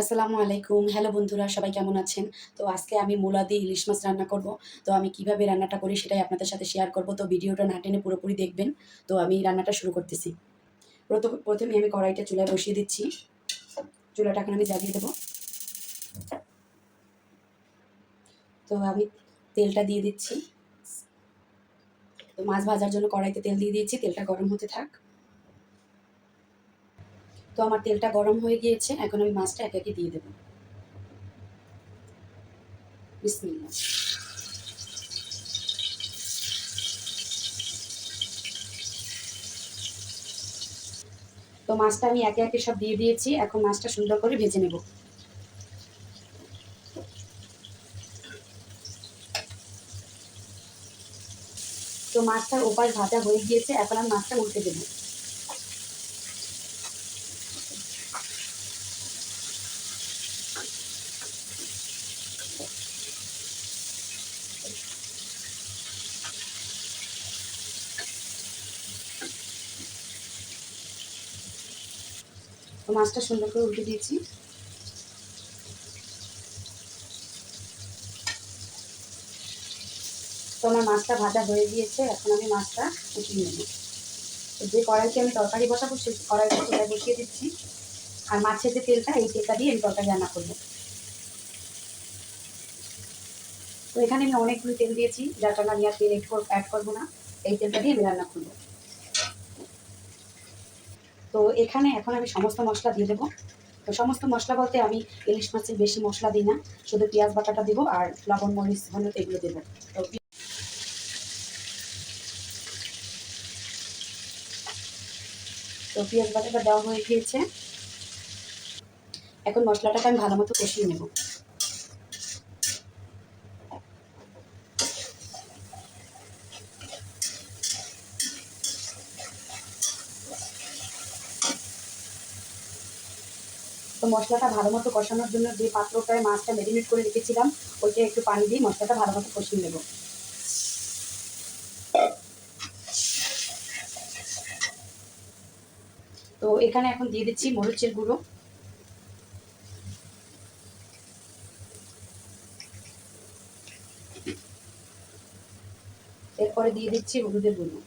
আসসালামু আলাইকুম। হ্যালো বন্ধুরা, সবাই কেমন আছেন? তো আজকে আমি মূলা দিয়ে ইলিশ মাছ রান্না করব। তো আমি কীভাবে রান্নাটা করি সেটাই আপনাদের সাথে শেয়ার করব। তো ভিডিওটা না টেনে পুরোপুরি দেখবেন। তো আমি রান্নাটা শুরু করতেছি। প্রথম, প্রথমে আমি কড়াইটা চুলায় বসিয়ে দিচ্ছি। চুলাটা এখন আমি জ্বালিয়ে দেবো। তো আমি তেলটা দিয়ে দিচ্ছি। তো মাছ ভাজার জন্য কড়াইতে তেল দিয়ে দিয়েছি। তেলটা গরম হতে থাক। তো আমার তেলটা গরম হয়ে গিয়েছে, এখন আমি মাছটা একে একে দিয়ে দেবো। তো মাছটা আমি একে একে সব দিয়ে দিয়েছি, এখন মাছটা সুন্দর করে ভেজে নেব। তো মাছটার ওপাশ ভাজা হয়ে গিয়েছে, এখন আমি মাছটা উল্টে দেবো। তো মাছটা সুন্দর করে উল্টে দিয়েছি। তো আমার মাছটা ভাজা হয়ে গিয়েছে, এখন আমি মাছটা উঠিয়ে নেব। যে কড়াইতে আমি তরকারি বসাবো সেই কড়াইটা সেটা বসিয়ে দিচ্ছি। আর মাছের যে তেলটা, এই তেলটা দিয়ে আমি তরকারি রান্না করব। তো এখানে আমি অনেকগুলো তেল দিয়েছি, যার কারণে আমি আর তেল একটু অ্যাড করব না। এই তেলটা দিয়ে আমি রান্না করব। তো এখানে এখন আমি সমস্ত মশলা দিয়ে দেবো। তো সমস্ত মশলা বলতে আমি ইলিশ মাছের বেশি মশলা দিই না, শুধু পেঁয়াজ বাটাটা দেবো আর লবণ, মরিচ, হলুদ এগুলো দেবো। তো তো পেঁয়াজ বাটাটা দেওয়া হয়ে গিয়েছে। এখন মশলাটাকে আমি ভালো মতো কষিয়ে নেব। তো মশলাটা ভালো মতো কষানোর জন্য যে পাত্রটায় মাছটা ম্যারিনেট করে রেখেছিলাম, ওইটা একটু পানি দিয়ে মশলাটা ভালো মতো কষিয়ে নেব। তো এখানে এখন দিয়ে দিচ্ছি মরিচের গুঁড়ো। এরপরে দিয়ে দিচ্ছি হলুদের গুঁড়ো।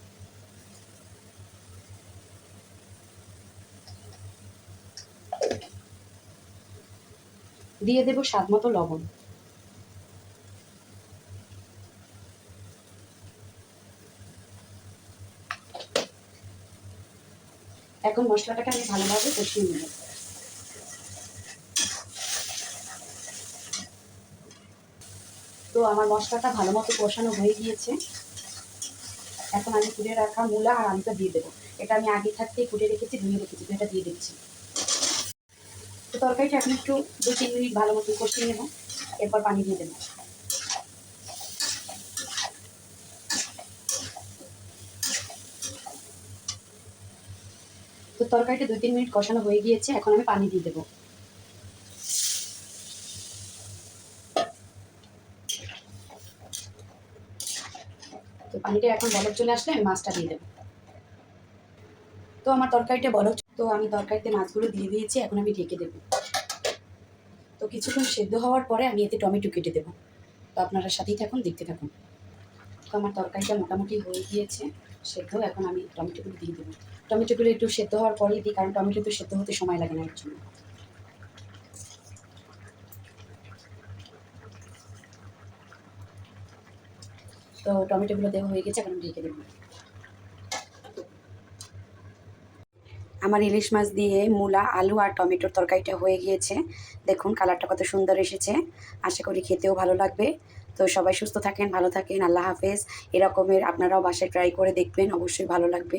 দিয়ে দেব স্বাদ মতো লবণ। এখন মশলাটাকে আমি ভালোভাবে কষিয়ে নেব। তো আমার মশলাটা ভালো মতো কষানো হয়ে গিয়েছে। এখন আমি কুড়ে রাখা মূলা আর আলুটা দিয়ে দেবো। এটা আমি আগে থাকতেই কুটে রেখেছি, ধুয়ে রেখেছি এটা দিয়ে দিচ্ছি। তো তরকারিটা এখন একটু দু তিন মিনিট ভালো মতো কষিয়ে নেব। এরপর পানি দিয়ে দেবো। তো তরকারিটা দুই তিন মিনিট কষানো হয়ে গিয়েছে, এখন আমি পানি দিয়ে দেবো। তো পানিটা এখন বলক চলে আসলে আমি মাছটা দিয়ে দেবো। তো আমার তরকারিটা বলক তো আমি তরকারিতে মাছগুলো দিয়ে দিয়েছি, এখন আমি ঢেকে দেবো। তো কিছুক্ষণ সেদ্ধ হওয়ার পরে আমি এতে টমেটো কেটে দেবো। তো আপনারা সাথেই থাকুন, দেখতে থাকুন। তো আমার তরকারিটা মোটামুটি হয়ে গিয়েছে, সেদ্ধ, এখন আমি টমেটোগুলো দিয়ে দেবো। টমেটোগুলো একটু সেদ্ধ হওয়ার পরেই দিই, কারণ টমেটো তো সেদ্ধ হতে সময় লাগে না এর জন্য। তো টমেটোগুলো দেওয়া হয়ে গেছে, এখন ঢেকে দেবো। আমার ইলিশ মাছ দিয়ে মূলা, আলু আর টমেটোর তরকারিটা হয়ে গিয়েছে। দেখুন কালারটা কত সুন্দর এসেছে। আশা করি খেতেও ভালো লাগবে। তো সবাই সুস্থ থাকেন, ভালো থাকেন, আল্লাহ হাফেজ। এরকমের আপনারাও বাসায় ট্রাই করে দেখবেন, অবশ্যই ভালো লাগবে।